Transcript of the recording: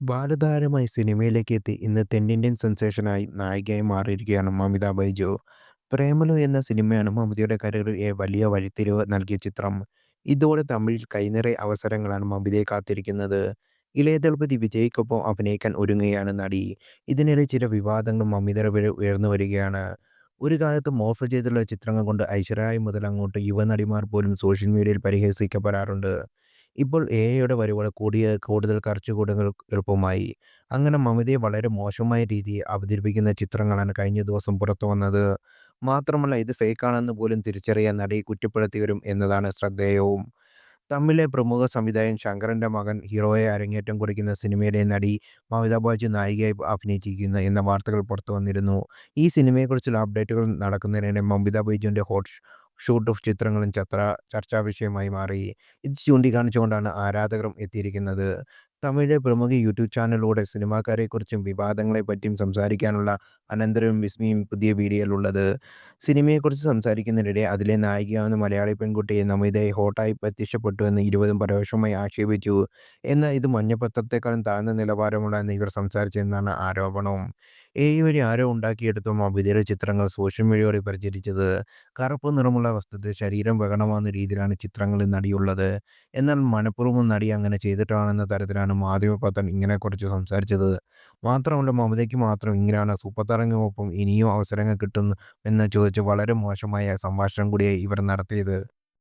ബാലതാരമായി സിനിമയിലേക്ക് എത്തി ഇന്ന് തെന്നിന്ത്യൻ സെൻസേഷനായി നായികയായി മാറിയിരിക്കുകയാണ് മമിത ബൈജു. 'പ്രേമലു' എന്ന സിനിമയാണ് മമിതയുടെ കരിയറിൽ വലിയ വഴിത്തിരിവ് നൽകിയ ചിത്രം. ഇതോടെ തമിഴിൽ കൈനിറയെ അവസരങ്ങളാണ് മമിതയെ കാത്തിരിക്കുന്നത്. ഇളയദളപതി വിജയ്ക്കൊപ്പം അഭിനയിക്കാൻ ഒരുങ്ങുകയാണ് നടി. ഇതിനിടെ ചില വിവാദങ്ങളും മമിതയുടെ പേരിൽ ഉയർന്നുവരികയാണ്. ഒരു കാലത്ത് മോർഫ് ചെയ്തുള്ള ചിത്രങ്ങൾ കൊണ്ട് ഐശ്വര്യ റായ് മുതലങ്ങോട്ട് യുവനടിമാർ പോലും സോഷ്യൽ മീഡിയയിൽ പരിഹസിക്കപ്പെടാറുണ്ട്. ഇപ്പോൾ എ ഐയുടെ വരവോടെ കൂടിയ കൂടുതൽ കറച്ചു കൂടുതൽ എളുപ്പമായി. അങ്ങനെ മമിതയെ വളരെ മോശമായ രീതിയിൽ അവതരിപ്പിക്കുന്ന ചിത്രങ്ങളാണ് കഴിഞ്ഞ ദിവസം പുറത്തു വന്നത് മാത്രമല്ല ഇത് ഫേക്കാണെന്ന് പോലും തിരിച്ചറിയാൻ നടി കുറ്റപ്പെടുത്തിവരും എന്നതാണ് ശ്രദ്ധേയവും. തമിഴിലെ പ്രമുഖ സംവിധായകൻ ശങ്കറിന്റെ മകൻ ഹീറോയെ അരങ്ങേറ്റം കുറിക്കുന്ന സിനിമയിലെ നടി മമിത ബൈജു നായികയായി അഭിനയിച്ചിരിക്കുന്നു എന്ന വാർത്തകൾ പുറത്തു വന്നിരുന്നു ഈ സിനിമയെക്കുറിച്ചുള്ള അപ്ഡേറ്റുകൾ നടക്കുന്നതിനിടെ മമിത ബൈജുവിന്റെ ഹോട്ട് ഷൂട്ട് ഓഫ് ചിത്രങ്ങളും ചത്ര ചർച്ചാ വിഷയമായി മാറി. ഇത് ചൂണ്ടിക്കാണിച്ചുകൊണ്ടാണ് ആരാധകരും എത്തിയിരിക്കുന്നത്. തമിഴിലെ പ്രമുഖ യൂട്യൂബ് ചാനലിലൂടെ സിനിമാക്കാരെക്കുറിച്ചും വിവാദങ്ങളെപ്പറ്റിയും സംസാരിക്കാനുള്ള അനന്തരവും വിസ്മയും പുതിയ വീഡിയോയിലുള്ളത്. സിനിമയെക്കുറിച്ച് സംസാരിക്കുന്നതിനിടെ അതിലെ നായികയാവുന്ന മലയാളി പെൺകുട്ടിയെ നമിതയെ ഹോട്ടായി പ്രത്യക്ഷപ്പെട്ടുവെന്ന് ഇരുവരും പരോക്ഷമായി ആക്ഷേപിച്ചു. എന്നാൽ ഇത് മഞ്ഞപ്പത്രത്തേക്കാളും താഴ്ന്ന നിലവാരമുള്ളതാണെന്ന് ഇവർ സംസാരിച്ചെന്നാണ് ആരോപണം. എഐ വഴി ആരോ ഉണ്ടാക്കിയെടുത്ത മമിതയുടെ ചിത്രങ്ങൾ സോഷ്യൽ മീഡിയയിലൂടെ പ്രചരിച്ചത്. കറുപ്പ് നിറമുള്ള വസ്ത്രത്തിൽ ശരീരം പ്രകടമാകുന്ന രീതിയിലാണ് ചിത്രങ്ങളിൽ നടിയുള്ളത്. എന്നാൽ മനഃപൂർവം നടി അങ്ങനെ ചെയ്തിട്ടാണെന്ന തരത്തിലാണ് മാധ്യമപ്രവർത്തകർ ഇതിനെക്കുറിച്ച് സംസാരിച്ചത്. മാത്രമല്ല മമതയ്ക്ക് മാത്രം ഇങ്ങനെയാണോ സൂപ്പർതാരങ്ങൾക്കൊപ്പം ഇനിയും അവസരങ്ങൾ കിട്ടുമെന്ന് ചോദിച്ച് വളരെ മോശമായ സംഭാഷണം കൂടിയാണ് ഇവർ നടത്തിയത്.